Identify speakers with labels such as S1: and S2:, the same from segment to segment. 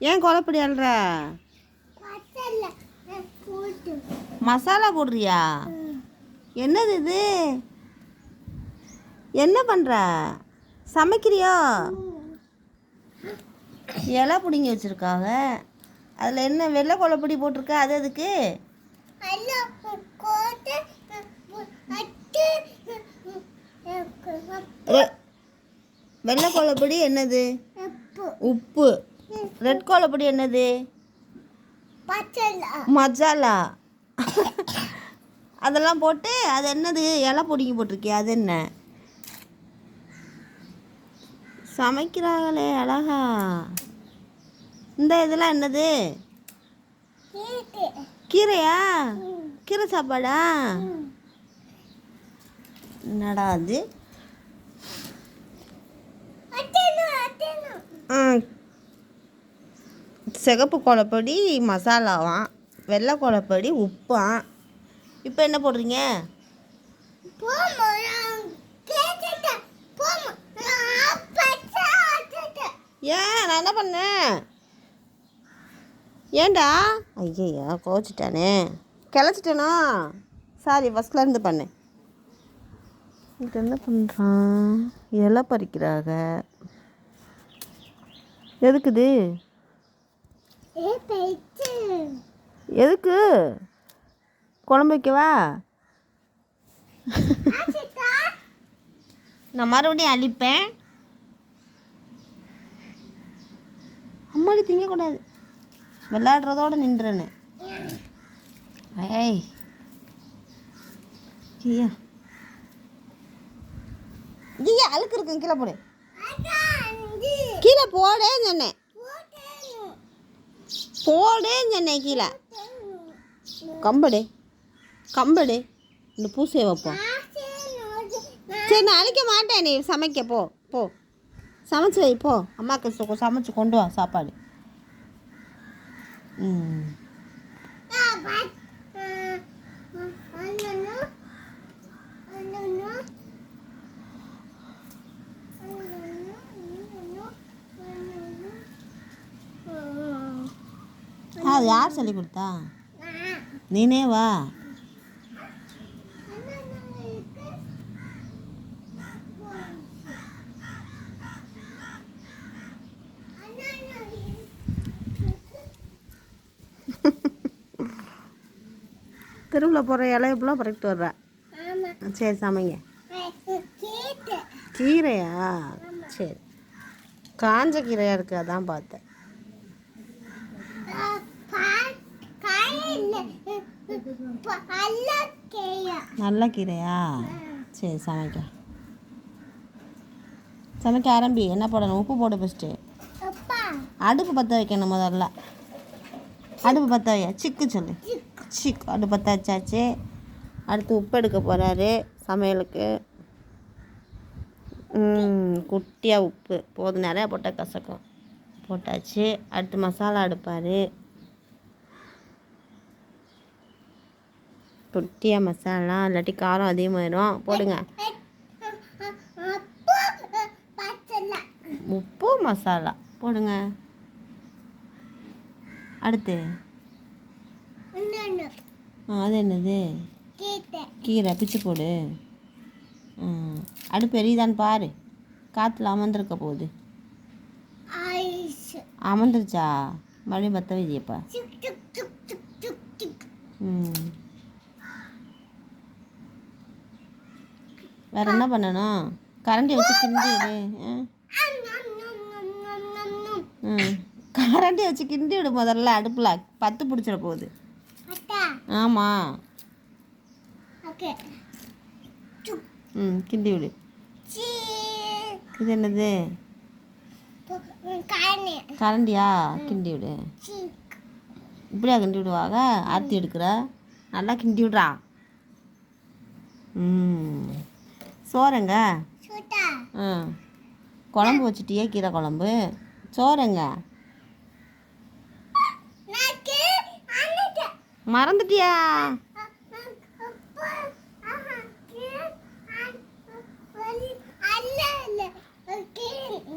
S1: ஏன் குழப்படி அல்ற? மசாலா. போடுறியா? என்னது இது? என்ன பண்ணுற சமைக்கிறியோ? இலை பிடுங்கி வச்சுருக்காங்க அதில் என்ன வெள்ளை குழப்படி போட்டிருக்க? அது அதுக்கு வெள்ளை குழப்படி என்னது? உப்பு. ரெட் குழப்படி என்னது? மசாலா அதெல்லாம் போட்டு அது என்னது? இலை பிடுங்கி போட்டிருக்கியா அது என்ன? சமைக்கிறாங்களே அழகா. இந்த இதெல்லாம் என்னது? கீரையா? கீரை சாப்பாடா? என்னடா அது ம். சிகப்பு குழப்படி மசாலாவாம் வெள்ளை குழப்படி உப்பாம். இப்போ என்ன போடுறீங்க? ஏன் நான் என்ன பண்ணேன்? ஏண்டா ஐயையா கோச்சிட்டானே. கிளச்சிட்டேனா? சாரி ஃபஸ்ட்லேருந்து பண்ணேன். இது என்ன பண்ணுறான் இலை பறிக்கிறாங்க எதுக்குது? எதுக்கு? குழம்பு வைக்கவா? நான் மறுபடியும் அழிப்பேன். அம்மாடி திங்கக்கூடாது. விளையாடுறதோட நின்றுன்னு. ஏய். ஐயா. ஐயா அழுக்கு இருக்கு கீழே போடு. கீழே போடேன்னு சொன்னேன். போடே சொன்னேன் கீழே கம்படு. கம்படு. இந்த பூசையை வைப்போம். சரி நான் அழிக்க மாட்டேன். நீ சமைக்க போ போ. சமைச்சு வை போ. அம்மாவுக்கு சு- சமைச்சு கொண்டு வா சாப்பாடு. ம் ஆ, அது யார் சொல்லி கொடுத்தா? நீனே வா. தெருவில் போகிற இலையப்பெல்லாம் பறக்கிட்டு வர்ற. சரி சமைங்க. கீரையா? சரி. காஞ்ச கீரையாக இருக்குது அதான் பார்த்தேன். நல்ல கீரையா? சரி சமைக்க. சமைக்க ஆரம்பி. என்ன போடணும்? உப்பு போட ஃபஸ்ட்டு அடுப்பு பற்ற வைக்கணும் முதல்ல. அடுப்பு பற்ற வையா சிக்கு சொல்லு. சிக் அடுப்பு பற்ற வச்சாச்சு. அடுத்து உப்பு எடுக்க போகிறாரு சமையலுக்கு. குட்டியாக உப்பு. போதும். நிறையா போட்டால் கசக்கும். போட்டாச்சு. அடுத்து மசாலா எடுப்பார் குட்டியாக மசாலா இல்லாட்டி காரம் அதிகமாயிடும் போடுங்க. உப்பு மசாலா. போடுங்க. அடுத்து. அது என்னது? கீரை. பிச்சு போடு. அடுப்பு எரியுதான்னு பாரு. காற்றுல அமர்ந்திருக்க போகுது. அமர்ந்துருச்சா? மறுபடியும் பற்ற வைதியப்பா. ம். வேற என்ன பண்ணணும் கரண்டி வச்சு கிண்டி விடு. ஆ. ம் கரண்டி வச்சு கிண்டி விடு முதல்ல அடுப்பில். பத்து பிடிச்சிட போகுது. ஆமாம் ம் கிண்டி விடு. இது என்னது? கரண்டியா? கிண்டி விடு. இப்படியா கிண்டி விடுவாங்க ஆர்த்தி எடுக்கிற? நல்லா கிண்டி விட்றா. ம். சோறுங்க? ம் குழம்பு வச்சுட்டியே கீரை குழம்பு. சோறுங்க. மறந்துட்டியா?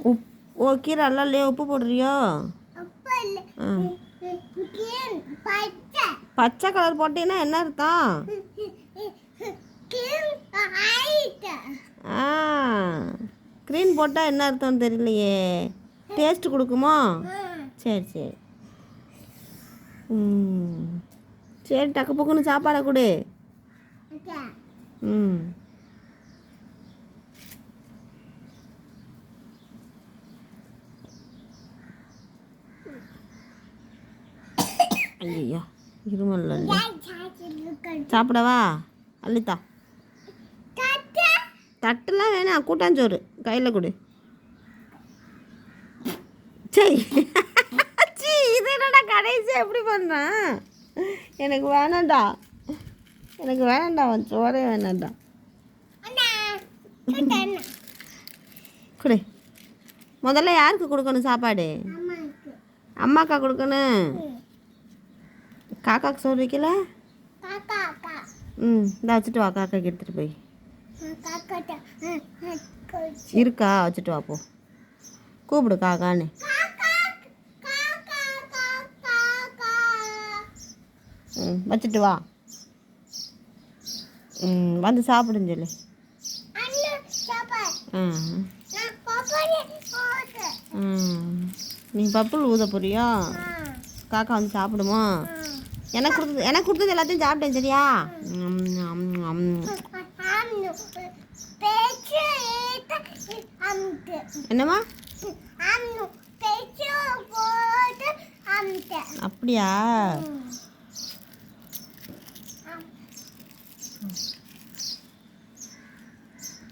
S1: உப் ஓ கீரை எல்லாம் இல்லையா? உப்பு போடுறியோ?
S2: பச்சை.
S1: கலர் போட்டீங்கன்னா என்ன அர்த்தம்? ஆ க்ரீன் போட்டால் என்ன அர்த்தம் தெரியலையே. டேஸ்ட் கொடுக்குமோ? சரி சரி. ம். சரி டக்கு பக்குன்னு சாப்பாடை கொடு. ம். ஐயோ இருமல் சாப்பிடவா? அள்ளித்தா. தட்டுலாம் வேணாம் கூட்டாஞ்சோறு. கையில் கொடு. சரி இது என்னடா கடைசி எப்படி பண்ணுறான் எனக்கு வேணாம்டா. எனக்கு வேணாம்டா அவன் சோறே வேணாம்டா. கொடு. முதல்ல யாருக்கு கொடுக்கணும் சாப்பாடு? அம்மாக்கா. கொடுக்கணும். காக்காக்கு சோறு வைக்கல? ம் இந்த வச்சுட்டு வா காக்காக்கு எடுத்துகிட்டு போய். இருக்கா? வச்சுட்டு வா போ. கூப்பிடு காக்கான்னு. ம் வச்சுட்டு வா. ம் வந்து சாப்பிடுன்னு சொல்லு. நீ பப்புள் ஊத போறியா? காக்கா வந்து சாப்பிடுமா? எனக்கு கொடுத்தது எனக்கு கொடுத்தது எல்லாத்தையும் சாப்பிட்டேன் சரியா. என்னம்மா? அப்படியா?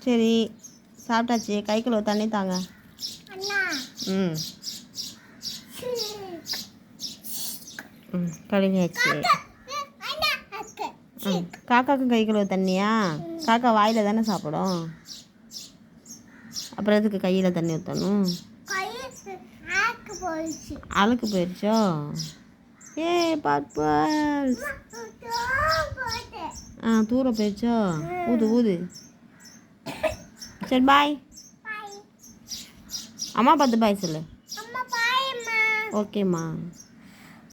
S1: சரி சாப்பிட்டாச்சு. கை கழுவ தண்ணி தாங்க. ம். ம் கழுவியாச்சு. காக்காக்கும் கை கழுவ தண்ணியா? காக்கா வாயில் தானே சாப்பிடும். அப்புறம் எதுக்கு கையில் தண்ணி ஊற்றணும் அழுக்கு போயிடுச்சோ? ஏ
S2: போட்டேன்
S1: ஆ தூர போயிடுச்சோ? ஊது ஊது. சரி பாய் அம்மா பார்த்து பாய் சொல்லு. ஓகேம்மா